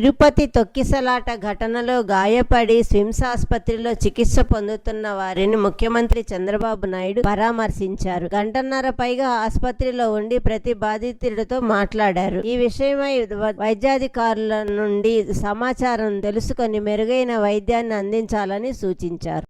తిరుపతి తొక్కిసలాట ఘటనలో గాయపడి స్విమ్స్ ఆసుపత్రిలో చికిత్స పొందుతున్న వారిని ముఖ్యమంత్రి చంద్రబాబు నాయుడు పరామర్శించారు. గంటన్నర పైగా ఆసుపత్రిలో ఉండి ప్రతి బాధితుడితో మాట్లాడారు. ఈ విషయమై వైద్యాధికారుల నుండి సమాచారం తెలుసుకొని మెరుగైన వైద్యాన్ని అందించాలని సూచించారు.